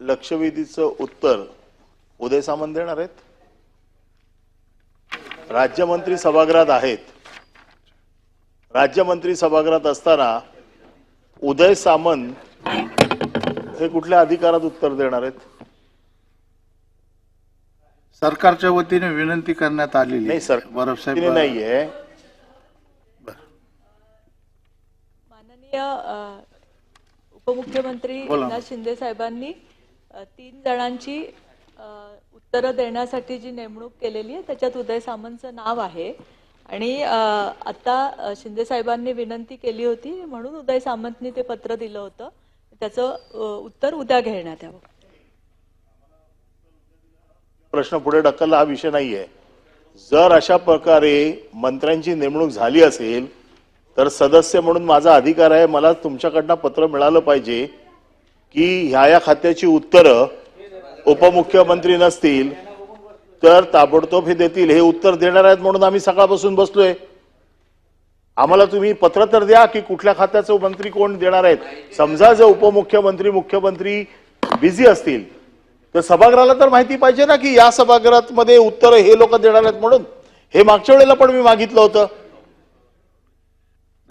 लक्षवेधीचं उत्तर उदय सामंत देणार आहेत. राज्यमंत्री सभागृहात आहेत. राज्यमंत्री सभागृहात असताना उदय सामंत हे कुठल्या अधिकारात उत्तर देणार आहेत? सरकारच्या वतीने विनंती करण्यात आलेली नाही सर बरफ तिने साहेब नाहीये माननीय उपमुख्यमंत्री. एकनाथ शिंदे साहेबांनी तीन जणांची उत्तरं देण्यासाठी जी नेमणूक केलेली आहे त्याच्यात उदय सामंतचं नाव आहे. आणि आता शिंदे साहेबांनी विनंती केली होती म्हणून उदय सामंतनी ते पत्र दिलं होतं. त्याचं उत्तर उद्या घेण्यात यावं. प्रश्न पुढे ढकलला हा विषय नाहीये. जर अशा प्रकारे मंत्र्यांची नेमणूक झाली असेल तर सदस्य म्हणून माझा अधिकार आहे मला तुमच्याकडनं पत्र मिळालं पाहिजे की ह्या या खात्याची उत्तरं उपमुख्यमंत्री नसतील तर ताबडतोब हे देतील. हे उत्तर देणार आहेत म्हणून आम्ही सकाळपासून बसलोय. आम्हाला तुम्ही पत्र तर द्या की कुठल्या खात्याचं मंत्री कोण देणार आहेत. समजा जर उपमुख्यमंत्री मुख्यमंत्री बिझी असतील तर सभागृहाला तर माहिती पाहिजे ना की या सभागृहात मध्ये उत्तर हे लोक देणार आहेत म्हणून. हे मागच्या वेळेला पण मी मागितलं होतं.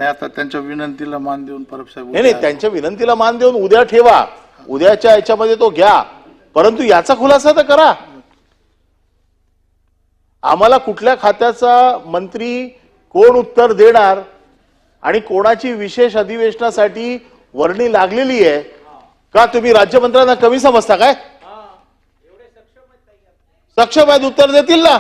नाही आता त्यांच्या विनंतीला मान देऊन परब साहेब नाही त्यांच्या विनंतीला मान देऊन उद्या ठेवा. उद्याच्या याच्यामध्ये तो घ्या. परंतु याचा खुलासा तर करा. आम्हाला कुठल्या खात्याचा मंत्री कोण उत्तर देणार आणि कोणाची विशेष अधिवेशनासाठी वर्णी लागलेली आहे का तुम्ही राज्यमंत्र्यांना कमी समजता काय? सक्षम आहेत उत्तर देतील ना.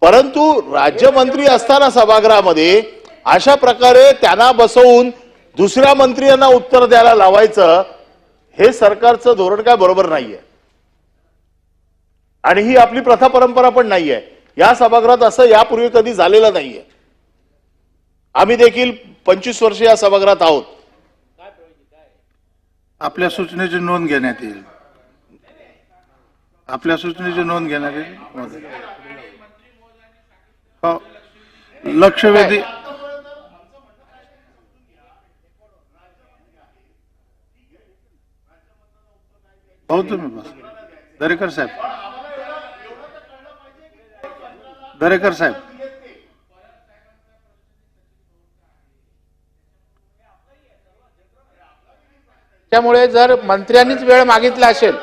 परंतु राज्यमंत्री असताना सभागृहामध्ये अशा प्रकारे त्यांना बसवून दुसऱ्या मंत्र्यांना उत्तर द्यायला लावायचं हे सरकारचं धोरण काय बरोबर नाहीये. आणि ही आपली प्रथा परंपरा पण नाहीये. या सभागृहात असं यापूर्वी कधी झालेलं नाहीये. आम्ही देखील पंचवीस वर्ष या सभागृहात आहोत. आपल्या सूचनेची नोंद घेण्यात येईल. आपल्या सूचनेची नोंद घेण्यात येईल. हो. लक्षवेधी हो तुम्ही बस दरेकर साहेब दरेकर साहेब त्यामुळे जर मंत्र्यांनीच वेळ मागितला असेल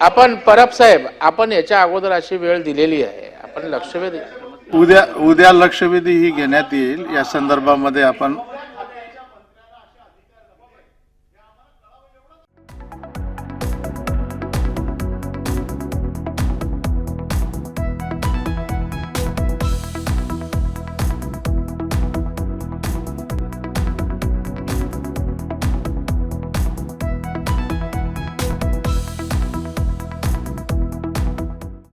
आपण परब साहेब आपण याच्या अगोदर अशी वेळ दिलेली आहे. आपण लक्षवेधी उद्या उद्या लक्षवेधी ही घेण्यात येईल. या संदर्भामध्ये आपण